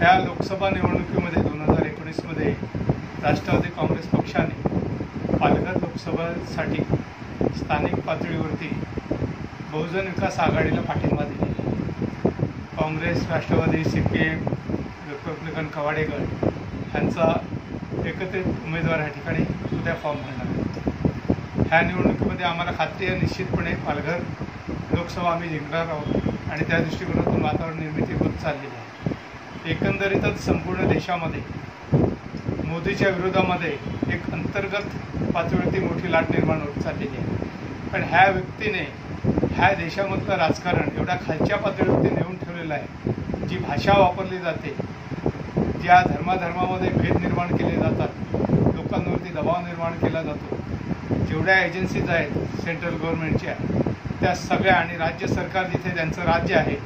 ह्या लोकसभा निवडणुकीमध्ये दोन हजार एकोणीसमध्ये राष्ट्रवादी काँग्रेस पक्षाने पालघर लोकसभासाठी स्थानिक पातळीवरती बहुजन विकास आघाडीला पाठिंबा दिला. Congress Rashtrawadi C P M Republican Kawade ह्यांचा एकत्रित उमेदवार ह्या ठिकाणी उद्या फॉर्म भरणार ह्या निवडणुकीमध्ये आम्हाला खात्री आहे निश्चितपणे पालघर लोकसभा आम्ही जिंकणार आहोत आणि त्या दृष्टिकोनातून वातावरण निर्मिती होत चाललेली आहे. एकंदरीतच संपूर्ण देशामध्ये मोदीच्या विरोधामध्ये एक अंतर्गत पातळीवरती मोठी लाट निर्माण होत चाललेली आहे. पण ह्या व्यक्तीने ह्या देशामधलं राजकारण एवढ्या खालच्या पातळीवरती नेऊन ठेवलेलं आहे जी भाषा वापरली जाते ज्या धर्माधर्मामध्ये भेद निर्माण केले जातात लोकांवरती दबाव निर्माण केला जातो जेवढ्या एजन्सीज आहेत सेंट्रल गव्हर्नमेंटच्या त्या सगळ्या आणि राज्य सरकार जिथे त्यांचं राज्य आहे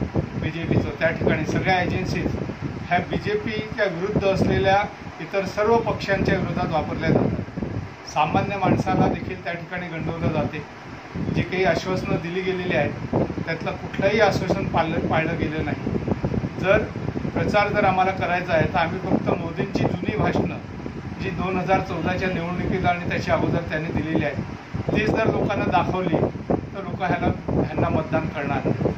बी जे पीचं त्या ठिकाणी सगळ्या एजन्सीज ह्या बी जे पीच्या विरुद्ध असलेल्या इतर सर्व पक्षांच्या विरोधात वापरल्या जातात. सामान्य माणसाला देखील त्या ठिकाणी गंडवलं जाते. जी काही आश्वासनं दिली गेलेली आहेत त्यातलं कुठलंही आश्वासन पाळलं पाळलं गेलं नाही. जर प्रचार जर आम्हाला करायचा आहे तर आम्ही फक्त मोदींची जुनी भाषणं जी दोन हजार चौदाच्या निवडणुकीला आणि त्याच्या अगोदर त्यांनी दिलेली आहे तीच जर लोकांना दाखवली तर लोक ह्याला ह्यांना मतदान करणार नाही.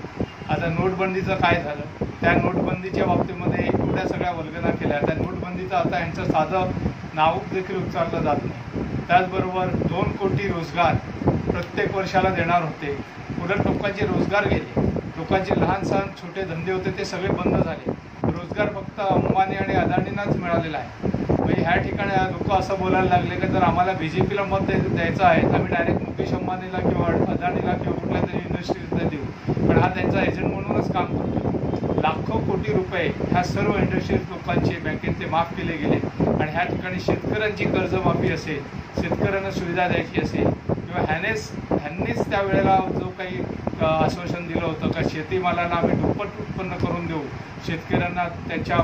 आता नोटबंदीचं काय झालं? त्या नोटबंदीच्या बाबतीमध्ये त्या सगळ्या वल्गना केल्या. त्या नोटबंदीचं आता यांचं साधं नाव देखील उच्चारलं जात नाही. त्याचबरोबर दोन कोटी रोजगार प्रत्येक वर्षाला देणार होते. उलट लोकांचे रोजगार गेले. लोकांचे लहान सहान छोटे धंदे होते ते सगळे बंद झाले. रोजगार फक्त अंबानी आणि अदानींनाच मिळालेला आहे. म्हणजे ह्या ठिकाणी लोक असं बोलायला लागले की जर आम्हाला बी जे पीला मत द्यायचं आहे तर आम्ही डायरेक्ट मुकेश अंबानीला किंवा अदानीला किंवा कुठल्या तरी इंडस्ट्रीजला देऊ. पण हा त्यांचा एजंट म्हणूनच काम करतो लाखो कोटी रुपये ह्या सर्व इंडस्ट्रीज लोकांचे बँकेतले माफ केले गेले. आणि ह्या ठिकाणी शेतकऱ्यांची कर्जमाफी असेल शेतकऱ्यांना सुविधा द्यायची असेल किंवा ह्यानेच ह्यांनीच त्यावेळेला जो काही आश्वासन दिलं होतं का शेतीमालाला आम्ही दुप्पट उत्पन्न करून देऊ शेतकऱ्यांना त्यांच्या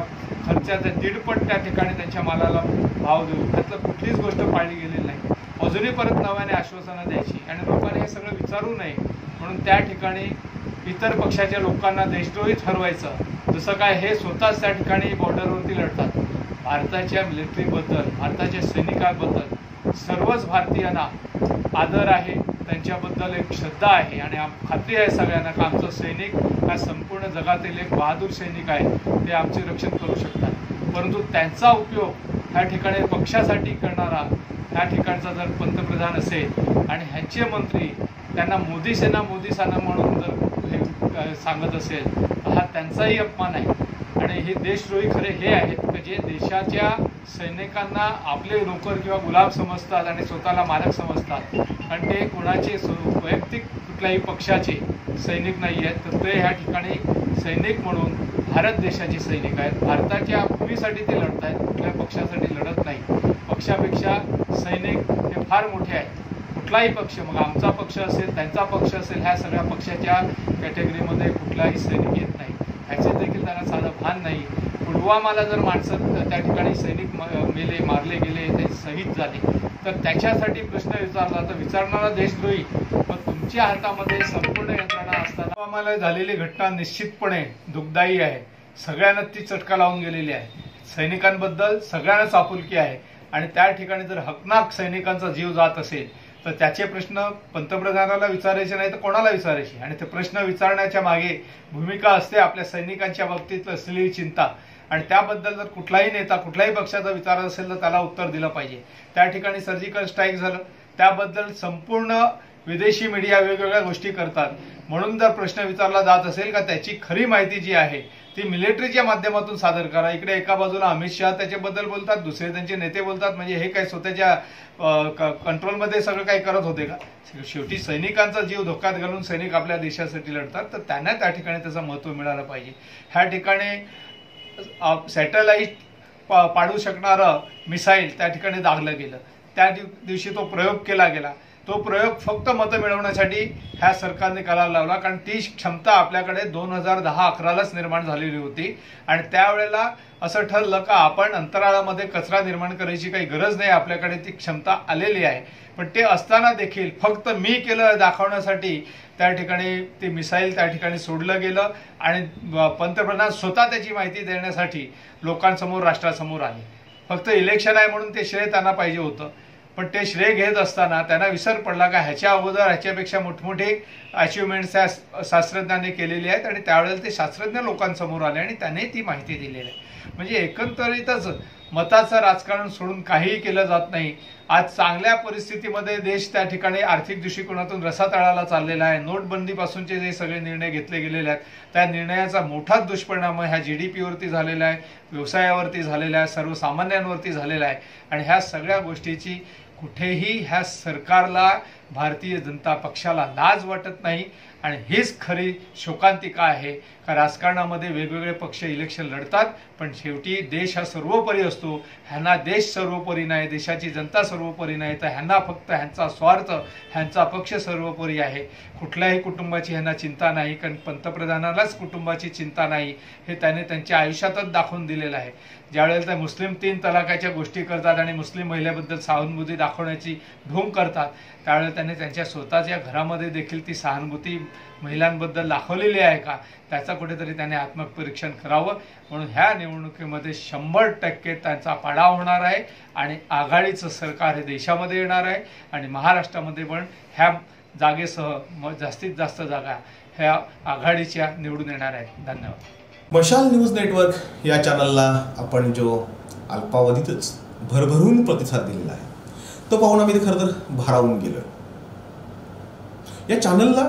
खर्चाचा दीडपट त्या ठिकाणी त्यांच्या मालाला भाव देऊ त्यातलं कुठलीच गोष्ट पाळली गेलेली नाही. अजूनही परत नव्याने आश्वासनं द्यायची. आणि लोकांनी हे सगळं विचारू नये. म्हणून त्या ठिकाणी इतर पक्षाच्या लोकांना देशद्रोही ठरवायचं जसं काय हे स्वतःच त्या ठिकाणी बॉर्डरवरती लढतात. भारताच्या मिलिटरीबद्दल भारताच्या सैनिकांबद्दल सर्वच भारतीयांना आदर आहे त्यांच्याबद्दल एक श्रद्धा आहे आणि आम- खात्री आहे सगळ्यांना का आमचं सैनिक हा संपूर्ण जगातील एक बहादूर सैनिक आहे ते आमचे रक्षण करू शकतात. परंतु त्यांचा उपयोग ह्या ठिकाणी पक्षासाठी करणारा ह्या ठिकाणचा जर पंतप्रधान असेल आणि ह्यांचे मंत्री त्यांना मोदी सेना मोदी सेना म्हणून जर सांगत असेल हा त्यांचाही अपमान आहे. आणि हे देशद्रोही खरे हे आहेत की जे देशाच्या सैनिकांना आपले नोकर किंवा गुलाब समजतात आणि स्वतःला मालक समजतात. आणि ते कोणाचे वैयक्तिक कुठल्याही पक्षाचे सैनिक नाही आहेत तर ते ह्या ठिकाणी सैनिक म्हणून भारत देशाचे सैनिक आहेत. भारताच्या भूमीसाठी ते लढत आहेत कुठल्या पक्षासाठी लढत नाही. पक्षापेक्षा सैनिक हे फार मोठे आहेत. कुठलाही पक्ष मग आमचा पक्ष असेल त्यांचा पक्ष असेल ह्या सगळ्या पक्षाच्या कॅटेगरीमध्ये कुठलाही सैनिक येत नाही. ह्याचे देखील त्यांना साधं भान नाही. पुलवामाला जर माणसं त्या ठिकाणी सैनिक म- मेले मारले गेले ते शहीद झाले तर त्याच्यासाठी प्रश्न विचारला तर विचारणारा देशद्रोही पण तुमच्या हातामध्ये संपूर्ण यंत्रणा असताना पुलवामाला झालेली घटना निश्चितपणे दुःखदायी आहे. सगळ्यांना ती चटका लावून गेलेली आहे. सैनिकांबद्दल सगळ्यांनाच आपुलकी आहे. आणि त्या ठिकाणी जर हकनाक सैनिकांचा जीव जात असेल तर त्याचे प्रश्न पंतप्रधानाला विचारायचे नाही तर कोणाला विचारायचे? आणि ते प्रश्न विचारण्याच्या मागे भूमिका असते आपल्या सैनिकांच्या बाबतीत असलेली चिंता. आणि त्याबद्दल जर कुठलाही नेता कुठल्याही पक्षाचा विचार असेल तर त्याला उत्तर दिलं पाहिजे. त्या ठिकाणी सर्जिकल स्ट्राईक झालं. त्याबद्दल संपूर्ण विदेशी मीडिया वेगवेगळ्या गोष्टी करतात. म्हणून जर प्रश्न विचारला जात असेल का त्याची खरी माहिती जी आहे ती मिलिटरीच्या माध्यमातून सादर करा. इकडे एका बाजूला अमित शहा त्याच्याबद्दल बोलतात दुसरे त्यांचे नेते बोलतात म्हणजे हे काय स्वतःच्या क- कंट्रोलमध्ये सगळं काही करत होते का? शेवटी सैनिकांचा जीव धोक्यात घालून सैनिक आपल्या देशासाठी लढतात तर त्यांना त्या ठिकाणी त्याचं महत्त्व मिळालं पाहिजे. ह्या ठिकाणी सॅटेलाईट पाडू शकणारं मिसाईल त्या ठिकाणी दागलं गेलं. त्या दिव- दिवशी तो प्रयोग केला गेला. तो प्रयोग फक्त मतं मिळवण्यासाठी ह्या सरकारने करायला लावला. कारण ती क्षमता आपल्याकडे दोन हजार दहा अकरालाच निर्माण झालेली होती. आणि त्यावेळेला असं ठरलं का आपण अंतराळामध्ये कचरा निर्माण करायची काही गरज नाही आपल्याकडे ती क्षमता आलेली आहे. पण ते असताना देखील फक्त मी केलं दाखवण्यासाठी त्या ठिकाणी ते मिसाईल त्या ठिकाणी सोडलं गेलं. आणि पंतप्रधान स्वतः त्याची माहिती देण्यासाठी लोकांसमोर राष्ट्रासमोर आले. फक्त इलेक्शन आहे म्हणून ते श्रेय त्यांना पाहिजे होतं. पण ते श्रेय घेत असताना त्यांना विसर पडला का? ह्याच्या अगोदर ह्याच्यापेक्षा मोठमोठे अचिव्हमेंट्स त्या शास्त्रज्ञांनी केलेली आहेत आणि त्यावेळेला ते शास्त्रज्ञ लोकांसमोर आले आणि त्याने ती माहिती दिलेली आहे. म्हणजे एकंदरीतच मताचं राजकारण सोडून काहीही केलं जात नाही. आज चांगल्या परिस्थितीमध्ये देश त्या ठिकाणी आर्थिक दृष्टिकोनातून रसातळाला चाललेला आहे. नोटबंदीपासूनचे जे सगळे निर्णय घेतले गेलेले आहेत त्या निर्णयाचा मोठाच दुष्परिणाम ह्या जी डी पीवरती झालेला आहे व्यवसायावरती झालेला आहे सर्वसामान्यांवरती झालेला आहे. आणि ह्या सगळ्या गोष्टीची कुठेही ह्या सरकारला भारतीय जनता पक्षाला लाज वाटत नाही. आणि हीच खरी शोकांतिका आहे. का राजकारणामध्ये वेगवेगळे पक्ष इलेक्शन लढतात पण शेवटी देश हा सर्वोपरी असतो. ह्यांना देश सर्वोपरी नाही देशाची जनता सर्वोपरी नाही तर ह्यांना फक्त ह्यांचा स्वार्थ ह्यांचा पक्ष सर्वोपरी आहे. कुठल्याही कुटुंबाची ह्यांना चिंता नाही कारण पंतप्रधानालाच कुटुंबाची चिंता नाही. हे त्याने त्यांच्या आयुष्यातच दाखवून दिलेलं आहे. ज्यावेळेला ते मुस्लिम तीन तलाकाच्या गोष्टी करतात आणि मुस्लिम महिलेबद्दल सहानुभूती दाखवण्याची ढोंग करतात त्यावेळेला त्याने त्यांच्या स्वतःच्या घरामध्ये देखील ती सहानुभूती महिलांबद्दल दाखवलेली आहे का? त्याचा कुठेतरी त्याने आत्मपरीक्षण करावं. म्हणून ह्या निवडणुकीमध्ये शंभर टक्के त्यांचा पाडाव होणार आहे आणि आघाडीचं सरकार हे देशामध्ये येणार आहे आणि महाराष्ट्रामध्ये पण ह्या जागेसह जास्तीत जास्त जागा ह्या आघाडीच्या निवडून येणार आहेत. धन्यवाद. मशाल न्यूज नेटवर्क या चॅनलला आपण जो अल्पावधीतच भरभरून प्रतिसाद दिलेला आहे तो पाहून आम्ही खरं तर भारावून गेलो. या चॅनलला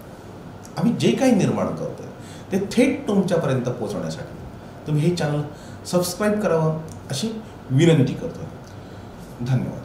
आम्ही जे काही निर्माण करतो ते थेट तुमच्यापर्यंत पोहोचवण्यासाठी. तुम्ही हे चॅनल सबस्क्राईब करावं अशी विनंती करतो धन्यवाद.